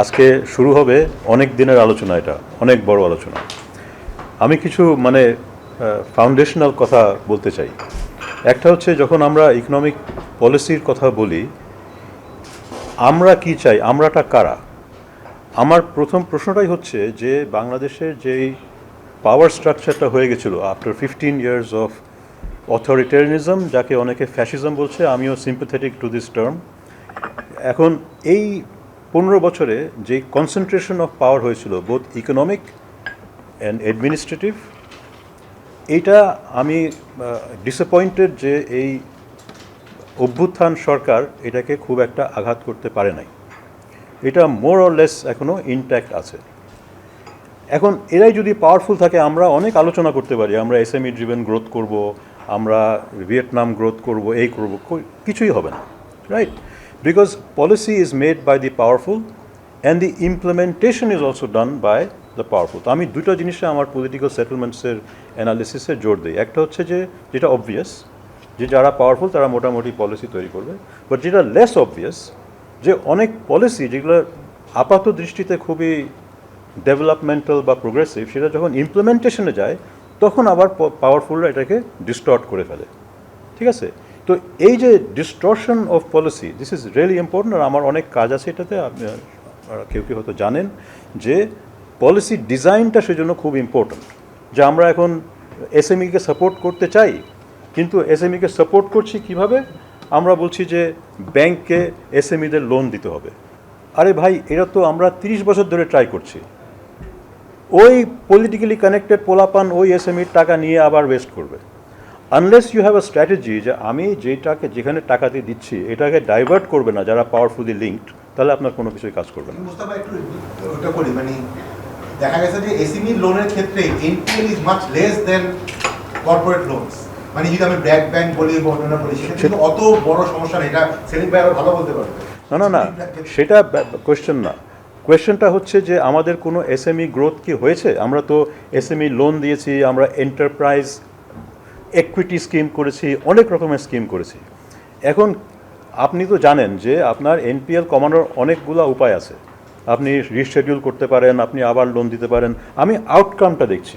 আজকে শুরু হবে অনেক দিনের আলোচনা এটা, অনেক বড় আলোচনা। আমি কিছু মানে ফাউন্ডেশনাল কথা বলতে চাই। একটা হচ্ছে যখন আমরা ইকোনমিক পলিসির কথা বলি, আমরা কি চাই, আমরাটা কারা? আমার প্রথম প্রশ্নটাই হচ্ছে যে, বাংলাদেশের যেই পাওয়ার স্ট্রাকচারটা হয়ে গেছিল after fifteen years of authoritarianism যাকে অনেকে ফ্যাসিজম বলছে, আমিও সিম্পথেটিক টু দিস টার্ম এখন এই পনেরো বছরে যে কনসেন্ট্রেশন অফ পাওয়ার হয়েছিল বোথ ইকোনমিক অ্যান্ড অ্যাডমিনিস্ট্রেটিভ এইটা আমি ডিসঅ্যাপয়েন্টেড যে এই অভ্যুত্থান সরকার এটাকে খুব একটা আঘাত করতে পারে নাই। এটা মোর অর লেস এখনও ইনট্যাক্ট আছে। এখন এরাই যদি পাওয়ারফুল থাকে, আমরা অনেক আলোচনা করতে পারি। আমরা এসএমই ড্রিভেন গ্রোথ করব, আমরা ভিয়েতনাম গ্রোথ করব, এই করব কিছুই হবে না right because policy is made by the powerful and the implementation is also done by the powerful তো আমি দুটো জিনিসে আমার পলিটিক্যাল সেটেলমেন্টসের অ্যানালিসিসে জোর দিই। একটা হচ্ছে যে, যেটা অবভিয়াস যে যারা পাওয়ারফুল তারা মোটামুটি পলিসি তৈরি করবে। বাট যেটা লেস অবভিয়াস যে অনেক পলিসি যেগুলো আপাত দৃষ্টিতে খুবই ডেভেলপমেন্টাল বা প্রোগ্রেসিভ সেটা যখন ইমপ্লিমেন্টেশনে যায়, তখন আবার পাওয়ারফুলরা এটাকে ডিস্টর্ট করে ফেলে। ঠিক আছে? তো এই যে distortion of policy this is really important আর আমার অনেক কাজ আছে এটাতে কেউ কেউ হয়তো জানেন যে পলিসি ডিজাইনটা সেজন্য খুব ইম্পর্ট্যান্ট যে আমরা এখন এসএমইকে সাপোর্ট করতে চাই, কিন্তু এস এসএমইকে সাপোর্ট করছি কীভাবে? আমরা বলছি যে ব্যাংককে এসএমইদের লোন দিতে হবে। আরে ভাই, এটা তো আমরা তিরিশ বছর ধরে ট্রাই করছি। ওই পলিটিক্যালি কানেক্টেড পোলাপান ওই এসএমইর টাকা নিয়ে আবার ওয়েস্ট করবে। Unless you have a strategy যে আমি যেটাকে যেখানে টাকা দিয়ে দিচ্ছি এটাকে ডাইভার্ট করবে না যারা পাওয়ারফুলি লিঙ্কড তাহলে আপনার কোনো কিছুই কাজ করবে না। মানে দেখা গেছে যে এসএমই লোনের ক্ষেত্রে NPL is much less than corporate loans মানে যদি আমি ব্র্যাক ব্যাংক বলি বা অন্যান্য বলি কিন্তু অত বড় সমস্যা নেই এটা সেলিম ভাই আরও ভালো বলতে পারবে। না না না সেটা কোয়েশ্চেন না। কোয়েশ্চেনটা হচ্ছে যে আমাদের কোনো এসএমই গ্রোথ কি হয়েছে? আমরা তো এসএমই লোন দিয়েছি আমরা এন্টারপ্রাইজ একুইটি স্কিম করেছি, অনেক রকমের স্কিম করেছি। এখন আপনি তো জানেন যে আপনার এনপিএল কমানোর অনেকগুলো উপায় আছে। আপনি রিশেডিউল করতে পারেন, আপনি আবার লোন দিতে পারেন। আমি আউটকামটা দেখছি।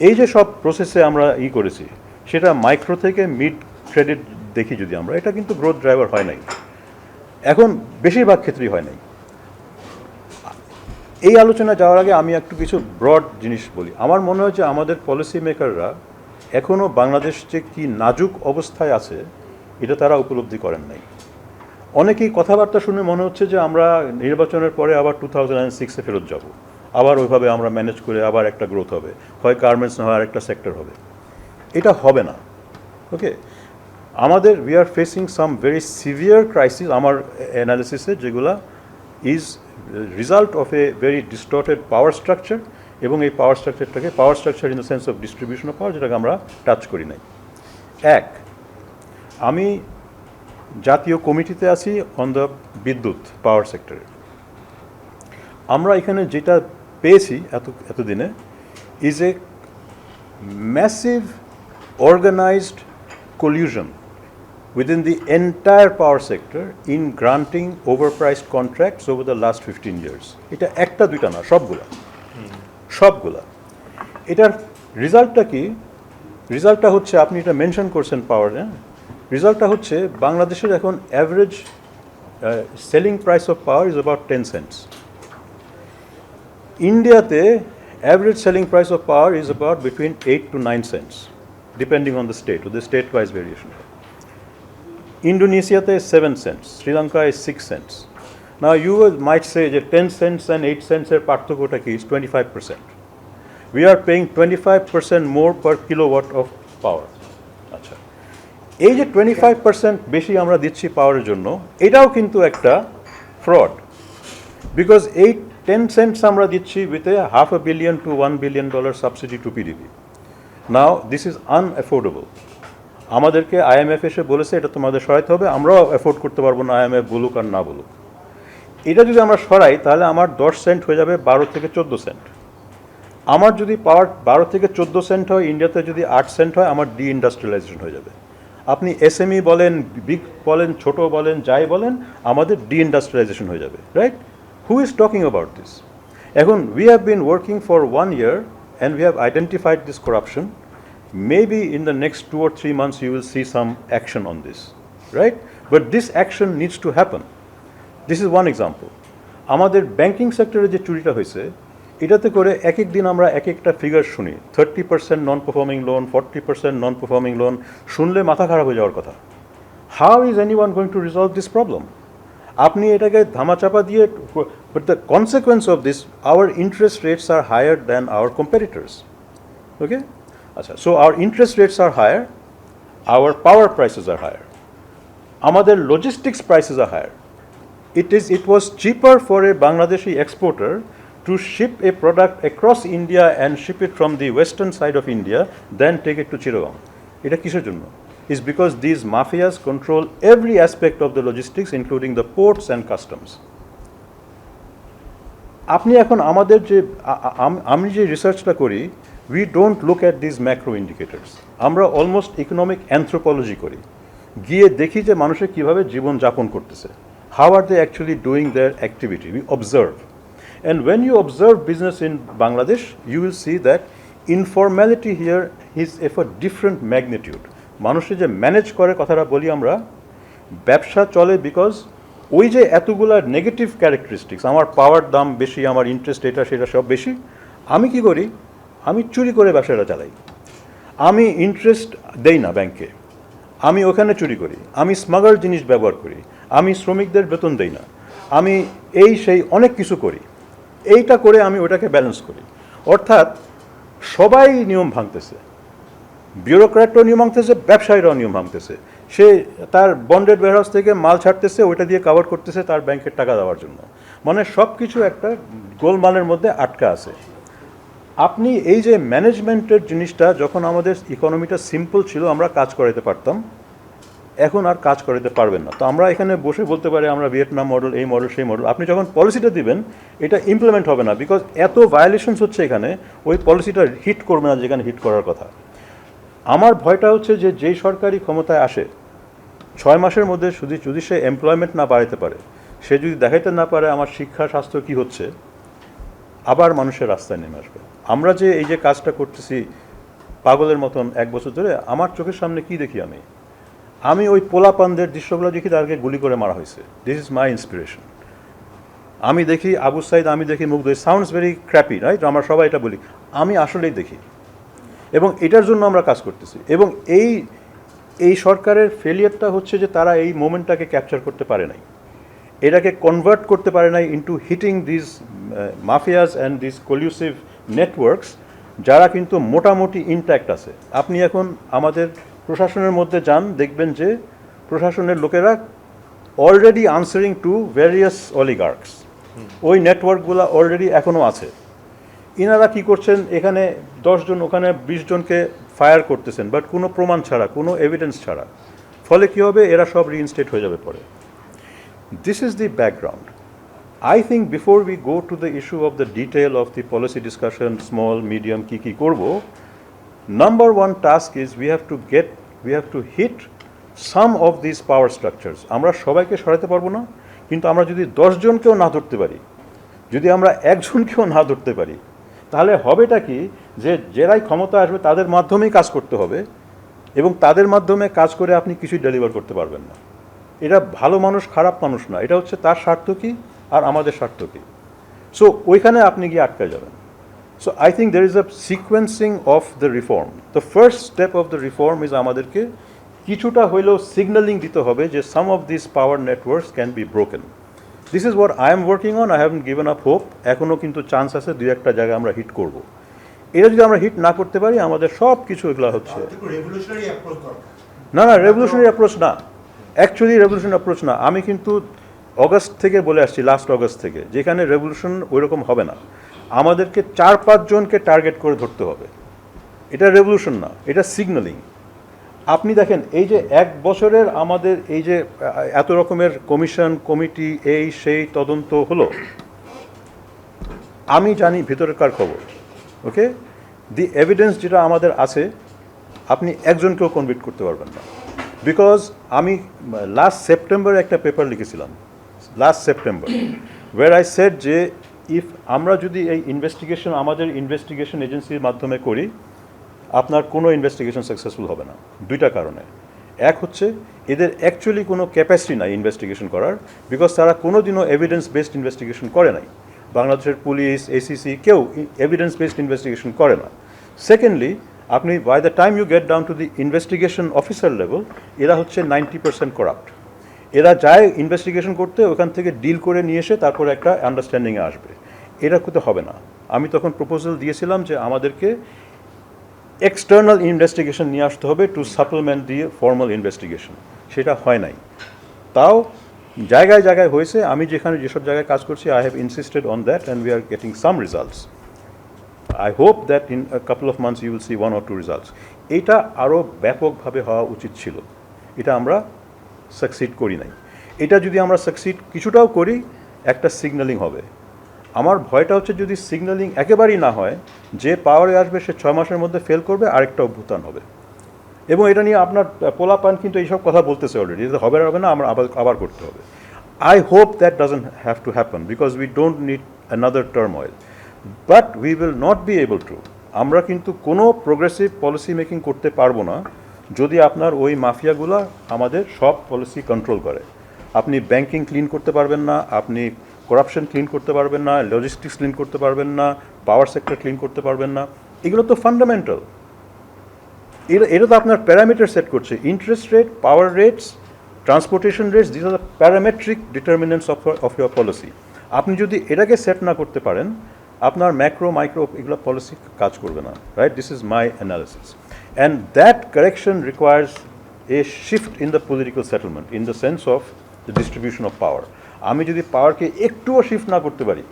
এই যে সব প্রসেসে আমরা ই করেছি, সেটা মাইক্রো থেকে মিড ক্রেডিট দেখি যদি আমরা, এটা কিন্তু গ্রোথ ড্রাইভার হয় নাই। এখন বেশিরভাগ ক্ষেত্রেই হয় নাই। এই আলোচনা যাওয়ার আগে আমি একটু কিছু ব্রড জিনিস বলি। আমার মনে হয় যে আমাদের পলিসি মেকাররা এখনও বাংলাদেশ যে কি নাজুক অবস্থায় আছে, এটা তারা উপলব্ধি করেন নাই। অনেকেই কথাবার্তা শুনে মনে হচ্ছে যে আমরা নির্বাচনের পরে আবার টু থাউজেন্ড অ্যান্ড সিক্সে ফেরত যাব। আবার ওইভাবে আমরা ম্যানেজ করে আবার একটা গ্রোথ হবে। হয় গার্মেন্টস না হয় আর একটা সেক্টর হবে। এটা হবে না। ওকে আমাদের we are facing some very severe crisis আমার অ্যানালিসিসে যেগুলা is result of a very distorted power structure এবং এই power স্ট্রাকচারটাকে power structure in the sense of distribution of power যেটাকে আমরা টাচ করি নাই। এক, আমি জাতীয় কমিটিতে আছি অন দ্য বিদ্যুৎ পাওয়ার সেক্টরে আমরা এখানে যেটা পেয়েছি এত, এতদিনে is a massive organized collusion within the entire power sector in granting overpriced contracts over the last 15 years. এটা একটা, দুইটা না, সবগুলা। সবগুলা এটার রেজাল্টটা কি রেজাল্টটা হচ্ছে আপনি এটা মেনশন করছেন পাওয়ার রেজাল্টটা হচ্ছে বাংলাদেশের এখন average selling price of power is about ten cents ইন্ডিয়াতে average selling price of power is about between eight to nine cents depending on the state-wise variation. Indonesia is 7 cents, Sri Lanka is 6 cents. Now, you might say that 10 cents and 8 cents এর পার্থক্যটা কি? Is 25%. We are paying 25% more per kilowatt of power. আচ্ছা। এই যে 25% বেশি আমরা দিচ্ছি পাওয়ারের জন্য, এটাও কিন্তু একটা ফ্রড বিকজ এই 10 সেন্টস আমরা দিচ্ছি with a half a billion to one billion dollar subsidy to GDP now this is unaffordable আমাদেরকে আইএমএফ এসে বলেছে, এটা তোমাদের সরাইতে হবে, আমরাও অ্যাফোর্ড করতে পারব না আইএমএফ বলুক আর না বলুক। এটা যদি আমরা সরাই, তাহলে আমার দশ সেন্ট হয়ে যাবে বারো থেকে চোদ্দ সেন্ট আমার যদি পাওয়ার বারো থেকে চোদ্দ সেন্ট হয় ইন্ডিয়াতে যদি আট সেন্ট হয়, আমার ডি ইন্ডাস্ট্রিয়ালাইজেশন হয়ে যাবে। আপনি এসএমই বলেন বিগ বলেন, ছোট বলেন, যাই বলেন, আমাদের ডি ইন্ডাস্ট্রিয়ালাইজেশন হয়ে যাবে right who is talking about this এখন we have been working for one year and we have identified this corruption maybe in the next two or three months you will see some action on this right but this action needs to happen. This is one example আমাদের banking সেক্টরে যে চুরিটা হয়েছে, এটাতে করে এক এক দিন আমরা এক একটা ফিগার শুনি। Thirty percent non performing loan forty percent non performing loan শুনলে মাথা খারাপ হয়ে যাওয়ার কথা। How is anyone going to resolve this problem আপনি এটাকে ধামাচাপা দিয়ে but the consequence of this our interest rates are higher than our competitors okay আচ্ছা so our interest rates are higher our power prices are higher আমাদের logistics prices are higher. It is it was cheaper for a Bangladeshi exporter to ship a product across India and ship it from the western side of India than take it to Chittagong. কিসের জন্য? Is because these mafias control every aspect of the logistics including the ports and customs. আপনি এখন আমাদের যে আম- যে রিসার্চটা করি we don't look at this macro indicators আমরা অলমোস্ট ইকোনমিক অ্যান্থ্রোপোলজি করি গিয়ে দেখি যে মানুষে কীভাবে জীবন যাপন করতেছে how are they actually doing their activity we observe and when you observe business in Bangladesh you will see that informality here is of a different magnitude মানুষে যে ম্যানেজ করে কথাটা বলি আমরা, ব্যবসা চলে বিকজ ওই যে এতগুলা নেগেটিভ ক্যারেক্টারিস্টিক্স আমার পাওয়ার দাম বেশি, আমার ইন্টারেস্ট এটা, সেটা সব বেশি, আমি কি করি? আমি চুরি করে ব্যবসাটা চালাই। আমি ইন্টারেস্ট দেই না ব্যাংকে আমি ওখানে চুরি করি। আমি স্মাগল জিনিস ব্যবহার করি। আমি শ্রমিকদের বেতন দেই না। আমি এই সেই অনেক কিছু করি। এইটা করে আমি ওটাকে ব্যালেন্স করি। অর্থাৎ সবাই নিয়ম ভাঙতেছে। বিউরোক্র্যাটও নিয়ম ভাঙতেছে, ব্যবসায়ীরাও নিয়ম ভাঙতেছে। সে তার বন্ডেড ওয়ারহাউস থেকে মাল ছাড়তেছে, ওইটা দিয়ে কাভার করতেছে তার ব্যাংকের টাকা দেওয়ার জন্য। মানে সব কিছু একটা গোলমালের মধ্যে আটকা আছে। আপনি এই যে ম্যানেজমেন্টের জিনিসটা, যখন আমাদের ইকোনমিটা সিম্পল ছিল, আমরা কাজ করাইতে পারতাম এখন আর কাজ করাতে পারবেন না। তো আমরা এখানে বসে বলতে পারি, আমরা ভিয়েতনাম মডেল এই মডেল সেই মডেল আপনি যখন পলিসিটা দিবেন, এটা ইমপ্লিমেন্ট হবে না বিকজ এত ভায়োলেশনস হচ্ছে এখানে, ওই পলিসিটা হিট করবে না যেখানে হিট করার কথা। আমার ভয়টা হচ্ছে যে যেই সরকারি ক্ষমতায় আসে, ছয় মাসের মধ্যে শুধু যদি সে এমপ্লয়মেন্ট না বাড়াতে পারে, সে যদি দেখাইতে না পারে আমার শিক্ষা, স্বাস্থ্য কি হচ্ছে, আবার মানুষের রাস্তায় নেমে আসবে। আমরা যে এই যে কাজটা করতেছি পাগলের মতন এক বছর ধরে, আমার চোখের সামনে কি দেখি আমি? আমি ওই পোলাপানদের দৃশ্যগুলো দেখি তাদেরকে গুলি করে মারা হয়েছে। দিস ইজ মাই ইন্সপিরেশন আমি দেখি আবু সাইদ, আমি দেখি মুগ্ধ। সাউন্ডস ভেরি ক্র্যাপি রাইট আমরা সবাই এটা বলি। আমি আসলেই দেখি। এবং এটার জন্য আমরা কাজ করতেছি। এবং এই এই সরকারের ফেলিয়ারটা হচ্ছে যে তারা এই মোমেন্টটাকে ক্যাপচার করতে পারে নাই। এটাকে কনভার্ট করতে পারে নাই into hitting this mafias and this collusive networks যারা কিন্তু মোটামুটি ইনট্যাক্ট আছে। আপনি এখন আমাদের প্রশাসনের মধ্যে যান দেখবেন যে প্রশাসনের লোকেরা already answering to various oligarchs ওই নেটওয়ার্কগুলো অলরেডি এখনও আছে। ইনারা কি করছেন এখানে দশজন ওখানে বিশ জনকে ফায়ার করতেছেন বাট কোনো প্রমাণ ছাড়া কোনো এভিডেন্স ছাড়া। ফলে কি হবে এরা সব রিইনস্টেট হয়ে যাবে পরে। This is the background I think before we go to the issue of the detail of the policy discussion small medium কী কী করব, number one task is we have to get, we have to hit some of these power structures. আমরা সবাইকে সরাতে পারব না কিন্তু আমরা যদি দশজনকেও না ধরতে পারি যদি আমরা একজনকেও না ধরতে পারি তাহলে হবেটা কি যে যারাই ক্ষমতা আসবে তাদের মাধ্যমেই কাজ করতে হবে এবং তাদের মাধ্যমে কাজ করে আপনি কিছুই ডেলিভার করতে পারবেন না। এটা ভালো মানুষ খারাপ মানুষ না এটা হচ্ছে তার স্বার্থ কি আর আমাদের স্বার্থ কি। সো ওইখানে আপনি গিয়ে আটকে যাবেন। So I think there is a sequencing of the reform the first step of the reform is আমাদেরকে কিছুটা হইলেও সিগন্যালিং দিতে হবে যে some of this power networks can be broken this is what I am working on I haven't given up hope এখনও কিন্তু chance আছে দুই একটা জায়গায় আমরা হিট করব। এটা যদি আমরা হিট না করতে পারি আমাদের সব কিছু এগুলো হচ্ছে। না না রেভলিউশনারি অ্যাপ্রোচ না। অ্যাকচুয়ালি রেভলিউশন অ্যাপ্রোচ না। আমি কিন্তু অগস্ট থেকে বলে আসছি লাস্ট অগস্ট থেকে। যেখানে রেভলিউশন ওইরকম হবে না। আমাদেরকে চার পাঁচজনকে টার্গেট করে ধরতে হবে। এটা রেভলিউশন না, এটা সিগন্যালিং আপনি দেখেন, এই যে এক বছরের আমাদের এই যে এত রকমের কমিশন কমিটি এই, সেই তদন্ত হলো, আমি জানি ভিতরেরকার খবর ওকে দি এভিডেন্স যেটা আমাদের আছে, আপনি একজনকেও কনভিক্ট করতে পারবেন না। বিকজ আমি লাস্ট সেপ্টেম্বরে একটা পেপার লিখেছিলাম last September where I said যে ইফ আমরা যদি এই ইনভেস্টিগেশন আমাদের ইনভেস্টিগেশন এজেন্সির মাধ্যমে করি, আপনার কোনো ইনভেস্টিগেশন সাকসেসফুল হবে না। দুইটা কারণে। এক হচ্ছে, এদের অ্যাকচুয়ালি কোনো ক্যাপাসিটি নাই ইনভেস্টিগেশন করার বিকজ তারা কোনো দিনও এভিডেন্স বেসড ইনভেস্টিগেশন করে নাই। বাংলাদেশের পুলিশ এসিসি কেউ এভিডেন্স বেসড ইনভেস্টিগেশন করে না। সেকেন্ডলি আপনি by the time you get down to the investigation officer level এরা হচ্ছে নাইনটি পার্সেন্ট করাপ্ট এরা যায় ইনভেস্টিগেশন করতে, ওখান থেকে ডিল করে নিয়ে এসে তারপর একটা আন্ডারস্ট্যান্ডিংয়ে আসবে। এটা করতে হবে না। আমি তখন প্রপোজাল দিয়েছিলাম যে আমাদেরকে এক্সটার্নাল ইনভেস্টিগেশন নিয়ে আসতে হবে টু সাপ্লিমেন্ট দিয়ে ফর্মাল ইনভেস্টিগেশন সেটা হয় নাই। তাও জায়গায় জায়গায় হয়েছে। আমি যেখানে যেসব জায়গায় কাজ করছি I have insisted on that and we are getting some results I hope that in couple of months you will see one or two results এইটা আরও ব্যাপকভাবে হওয়া উচিত ছিল। এটা আমরা সাকসিড করি নাই। এটা যদি আমরা সাকসিড কিছুটাও করি, একটা সিগন্যালিং হবে। আমার ভয়টা হচ্ছে যদি সিগন্যালিং একেবারেই না হয়, যে পাওয়ারে আসবে সে ছয় মাসের মধ্যে ফেল করবে, আরেকটা অভ্যুত্থান হবে। এবং এটা নিয়ে আপনার পোলাপান কিন্তু এইসব কথা বলতেছে অলরেডি এটা হবে না হবে না, আমরা আবার আবার করতে হবে। I hope that doesn't have to happen because we don't need another turmoil but we will not be able to আমরা কিন্তু কোনো প্রোগ্রেসিভ পলিসি মেকিং করতে পারব না যদি আপনার ওই মাফিয়াগুলা আমাদের সব পলিসি কন্ট্রোল করে, আপনি ব্যাংকিং ক্লিন করতে পারবেন না, আপনি করাপশন ক্লিন করতে পারবেন না লজিস্টিক্স ক্লিন করতে পারবেন না পাওয়ার সেক্টর ক্লিন করতে পারবেন না, এগুলো তো ফান্ডামেন্টাল এটা এটা তো আপনার প্যারামিটার সেট করছে interest rate power rates transportation rates this are the parametric determinants of of your policy আপনি যদি এটাকে সেট না করতে পারেন আপনার ম্যাক্রো মাইক্রো এগুলো পলিসি কাজ করবে না right this is my analysis and that correction requires a shift in the political settlement in the sense of the distribution of power আমি যদি পাওয়ারকে একটুও শিফট না করতে পারি,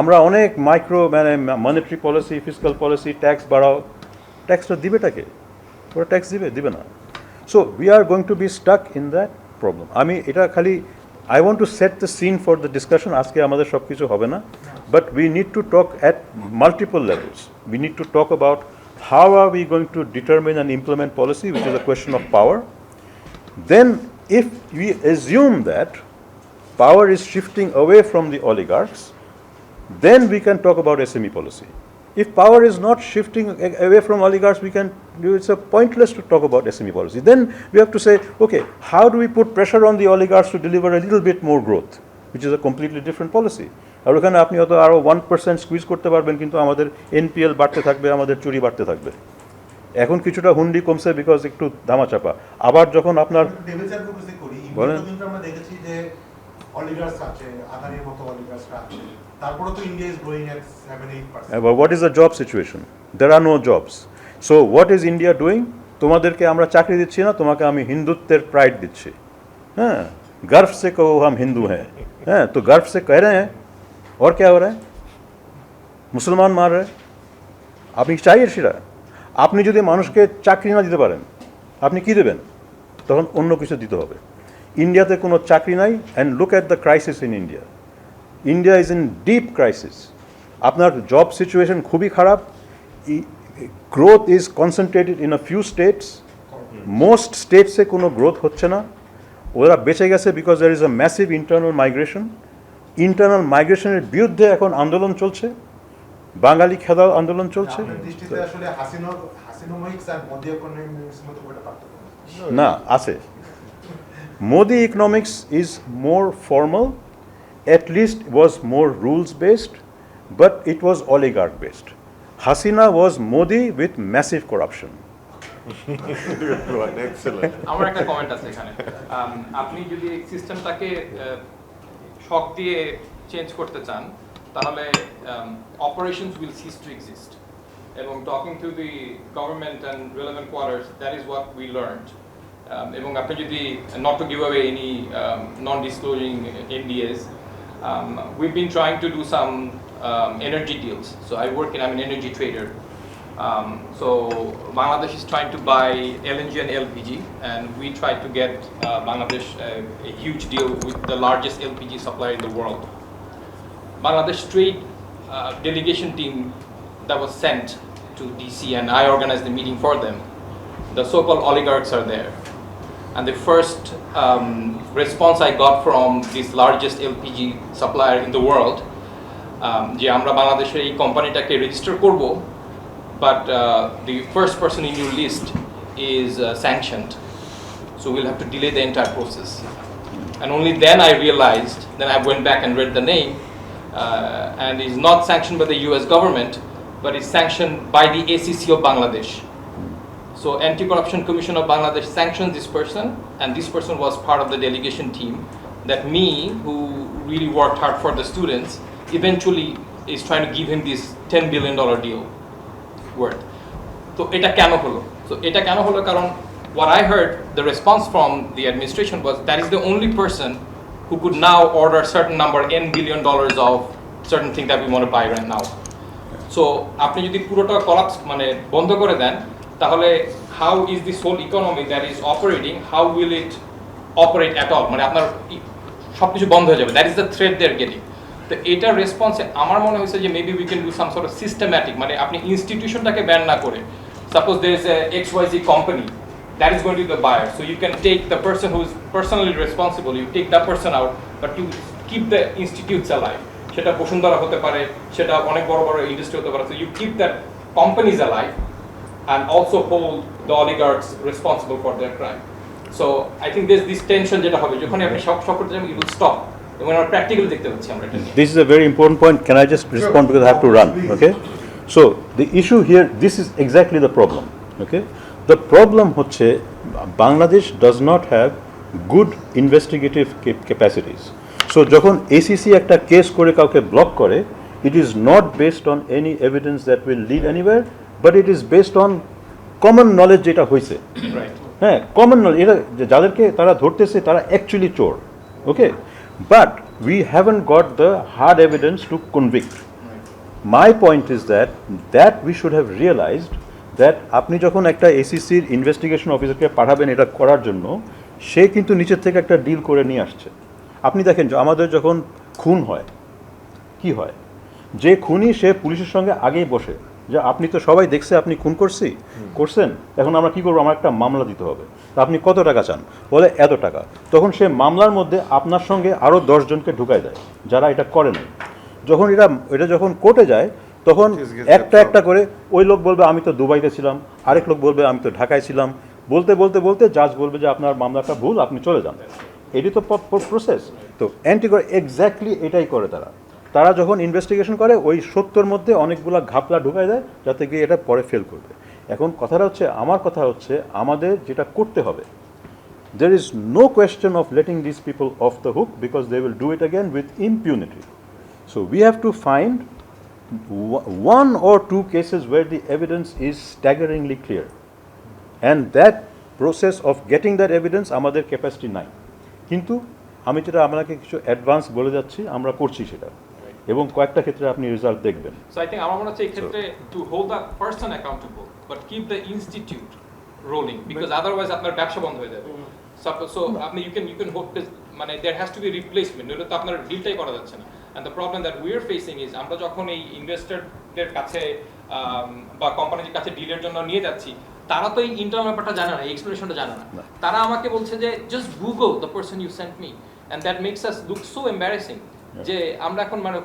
আমরা অনেক মাইক্রো মানে monetary policy physical policy tax বাড়াও। ট্যাক্সটা দিবেটাকে ওরা ট্যাক্স দিবে? দিবে না। So we are going to be stuck in that problem আমি এটা খালি I want to set the scene for the discussion আজকে আমাদের সব কিছু হবে না। But we need to talk at multiple levels. We need to talk about how are we going to determine and implement policy, which is a question of power. Then, if we assume that power is shifting away from the oligarchs, then we can talk about SME policy. If power is not shifting away from oligarchs, we can it's a pointless to talk about SME policy. Then we have to say, okay, how do we put pressure on the oligarchs to deliver a little bit more growth, which is a completely different policy. আর ওখানে আপনি হয়তো আরও one percent squeeze করতে পারবেন কিন্তু আমাদের NPL বাড়তে থাকবে আমাদের চুরি বাড়তে থাকবে এখন কিছুটা হুন্ডি কমছে বিকজ একটু ধামাচাপা আবার যখন আপনার টেবিল চার ফোকাসে করি বলেন। ইন্ডিয়াতে কিন্তু আমরা দেখেছি যে অলিগার্স আছে আদানির মতো অলিগার্সরা আছে তারপরে তো India is growing at 7 8% Uh, but what is the job situation? There are no jobs. So what is India doing? তোমাদেরকে আমরা চাকরি দিচ্ছি না তোমাকে আমি হিন্দুত্বের প্রাইড দিচ্ছি হ্যাঁ गर्व से कहो हम हिंदू हैं हैं तो गर्व से कह रहे हैं और क्या हो रहा है? মুসলমান মার রে আপনি চাই সেটা আপনি যদি মানুষকে চাকরি না দিতে পারেন আপনি কি দেবেন তখন অন্য কিছু দিতে হবে ইন্ডিয়াতে কোনো চাকরি নাই and look at the crisis in India India is in deep crisis আপনার জব সিচুয়েশন খুবই খারাপ growth is concentrated in a few states most স্টেটসে কোনো গ্রোথ হচ্ছে না ওরা বেঁচে গেছে because there is a massive internal migration internal মাইগ্রেশনের বিরুদ্ধে এখন আন্দোলন চলছে। বাঙালি খেদাও আন্দোলন চলছে। মোদি না আছে। Modi economics is more formal at least was more rules based but it was oligarch based Hasina was modi with massive corruption. Excellent. আমার একটা কমেন্ট আছে এখানে। আপনি যদি সিস্টেমটাকে শক দিয়ে চেঞ্জ করতে চান তাহলে operations will cease to exist এবং talking to the government and relevant quarters that is what we learned এবং আপনি যদি not to give away any non disclosing NDAs been trying to do some um, energy deals. So I work in, I'm an energy trader. Um, so Bangladesh is trying to buy LNG and LPG, and we tried to get uh, Bangladesh uh, a huge deal with the largest LPG supplier in the world. Bangladesh trade uh, delegation team that was sent to DC, and I organized the meeting for them. The so-called oligarchs are there. and the first um, response I got from this largest LPG supplier in the world um, যে আমরা বাংলাদেশের এই কোম্পানিটাকে register করব but the first person in your list is uh, sanctioned. So we'll have to delay the entire process. And only then I realized then I went back and read the name uh, and is not sanctioned by the US government but is sanctioned by the ACC of Bangladesh. So Anti-Corruption Commission of Bangladesh sanctioned this person, and this person was part of the delegation team. That me, who really worked hard for the students, eventually is trying to give him this 10 billion dollar deal worth. তো এটা কেন হলো তো এটা কেন হলো কারণ what I heard the response from the administration was that is the only person who could now order certain number n billion dollars of certain thing that we want to buy right now. So আপনি যদি পুরোটা collapse মানে বন্ধ করে দেন তাহলে how is this whole economy that is operating how will it operate at all মানে আপনার সব কিছু বন্ধ হয়ে যাবে that is the thread there getting তো এটার রেসপন্সে আমার মনে হয়েছে যে maybe we can do some sort of systematic মানে আপনি ইনস্টিটিউশনটাকে ব্যান না করে suppose there is X Y Z company that is going to be the buyer. So you can take the person who is personally responsible, you take that person out, but you keep the institutes alive. সেটা বসুন্ধরা হতে পারে সেটা অনেক বড় বড় industry হতে পারে so you keep that companies alive and also hold the oligarchs responsible for their crime so I think there's this tension যেটা হবে যখন আপনি সব সব করতে যাবেন you will stop এবং আমরা প্র্যাকটিক্যাল দেখতে পাচ্ছি আমরা এটা This is a very important point. Can I just respond because I have to run? Okay. So the issue here, this is exactly the problem. Okay. The problem হচ্ছে Bangladesh does not have good investigative cap- capacities. So যখন ACC একটা case করে কাউকে block করে it is not based on any evidence that will lead anywhere but it is based on common knowledge যেটা হয়েছে right হ্যাঁ common knowledge এটা যাদেরকে তারা ধরতেছে তারা অ্যাকচুয়ালি চোর okay but we haven't got the hard evidence to convict my point is that that we should have realized that আপনি যখন একটা এসিসির ইনভেস্টিগেশন অফিসারকে পাঠাবেন এটা করার জন্য, সে কিন্তু নিচের থেকে একটা ডিল করে নিয়ে আসছে। আপনি দেখেন আমাদের যখন খুন হয়, কি হয়? যে খুনি সে পুলিশের সঙ্গে আগেই বসে। যে আপনি তো সবাই দেখছে আপনি খুন করছি করছেন এখন আমরা কি করব? আমার একটা মামলা দিতে হবে। তা আপনি কত টাকা চান? বলে এত টাকা। তখন সে মামলার মধ্যে আপনার সঙ্গে আরও দশজনকে ঢুকায় দেয় যারা এটা করে নাই। যখন এটা এটা যখন কোর্টে যায় তখন একটা একটা করে ওই লোক বলবে আমি তো দুবাইতে ছিলাম। আরেক লোক বলবে আমি তো ঢাকায় ছিলাম। বলতে বলতে বলতে জাজ বলবে যে আপনার মামলাটা ভুল আপনি চলে যান। এটি তো প্রসেস তো অ্যান্টি করে এক্স্যাক্টলি এটাই করে তারা। তারা যখন ইনভেস্টিগেশন করে, ওই সত্যর মধ্যে অনেকগুলো ঘাপলা ঢুকাই দেয়, যাতে গিয়ে এটা পরে ফেল করবে। এখন কথাটা হচ্ছে, আমার কথা হচ্ছে, আমাদের যেটা করতে হবে there is no question of letting this people off the hook because they will do it again with impunity so we have to find one or two cases where the evidence is staggeringly clear and that process of getting that evidence আমাদের capacity নাই। কিন্তু, আমি যেটা আপনাকে কিছু advance বলে যাচ্ছি, আমরা করছি সেটা। এবং কয়েকটা ক্ষেত্রে আপনি রেজাল্ট দেখবেন। আমার মনে হচ্ছে এই ক্ষেত্রে because otherwise আপনার ব্যবসা বন্ধ হয়ে যাবে। Suppose- আপনি মানে there has to be replacement নইলে তো আপনার ডিলটাই করা যাচ্ছে না। And the problem that we are facing is আমরা যখন এই ইনভেস্টরদের কাছে um, বা কোম্পানির কাছে ডিলের জন্য নিয়ে যাচ্ছি তারা তো এই ইন্টারনাল ব্যাপারটা জানে না এক্সপ্লেনেশনটা জানে না। না। তারা আমাকে বলছে যে just google the person you sent me and that makes us look so embarrassing যে আমরা এখন মানে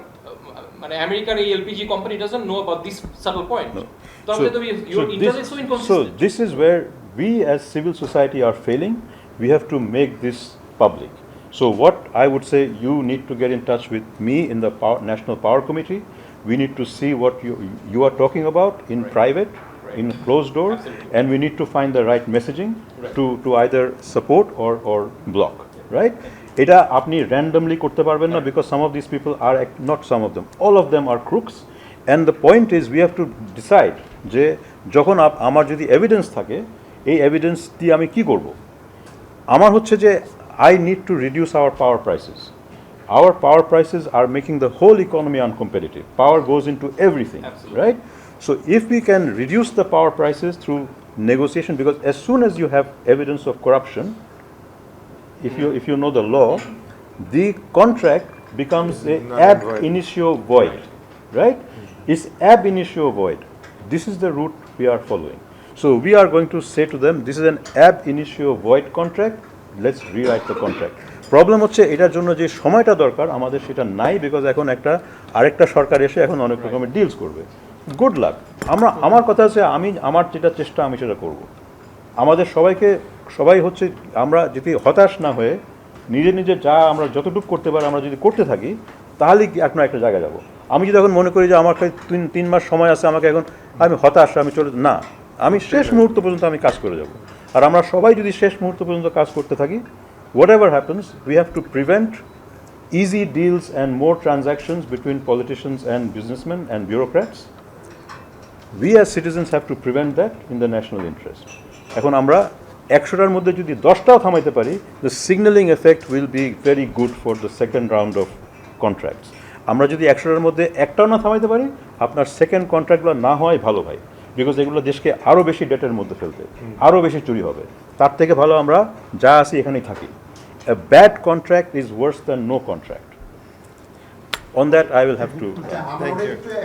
মানে আমেরিকার এই LPG company doesn't know about this subtle point No. তো আমরা তো your internet this, so so inconsistent this is where we as civil society are failing. We have to make this public. So what I would say, you need to get in touch with me in the power, National Power Committee. We need to see what you, you are talking about in Right. private, Right. in closed door, Absolutely. and we need to find the right messaging Right. to, to either support or, or block, right? এটা আপনি randomly করতে পারবেন না some of these people are act- not some of them all of them are crooks and the point is we have to decide যে যখন up- আমার যদি evidence থাকে এই এভিডেন্স দিয়ে আমি কি করব আমার হচ্ছে যে I need to reduce our power prices our power prices are making the whole economy uncompetitive power goes into everything Absolutely. right so if we can reduce the power prices through negotiation because as soon as you have evidence of corruption if you if you know the law the contract becomes a Null and ab void. initio void right it's ab initio void this is the route we are following So we are going to say to them, this is an ab initio void contract, let's rewrite the contract. Problem হচ্ছে এটার জন্য যে সময়টা দরকার আমাদের সেটা নাই because এখন একটা আরেকটা সরকার এসে এখন অনেক রকমের ডিলস করবে গুড লাক আমরা আমার কথা হচ্ছে আমি আমার যেটা চেষ্টা আমি সেটা করব আমাদের সবাইকে, সবাই হচ্ছে আমরা যদি হতাশ না হয়ে নিজে নিজে যা আমরা যতটুকু করতে পারি, আমরা যদি করতে থাকি তাহলেই কি আপনার একটা জায়গায় যাব? আমি যদি এখন মনে করি যে আমার কাছে তিন তিন মাস সময় আছে, আমাকে এখন আমি হতাশ, আমি চলে না, আমি শেষ মুহূর্ত পর্যন্ত আমি কাজ করে যাব। আর আমরা সবাই যদি শেষ মুহূর্ত পর্যন্ত কাজ করতে থাকি whatever happens we have to prevent easy deals and more transactions between politicians and businessman and bureaucrats. We as citizens have to prevent that in the national interest. এখন আমরা একশোটার মধ্যে যদি দশটাও থামাইতে পারি the signaling effect will be very good for the second round of contracts. আমরা যদি একশোটার মধ্যে একটাও না থামাইতে পারি আপনার সেকেন্ড কন্ট্রাক্টগুলো না হয় ভালো ভাই বিকজ এগুলো দেশকে আরও বেশি ডেটের মধ্যে ফেলবে আরও বেশি চুরি হবে। তার থেকে ভালো আমরা যা আছি এখানেই থাকি। A bad contract is worse than no i will have to আচ্ছা, আমরা একটু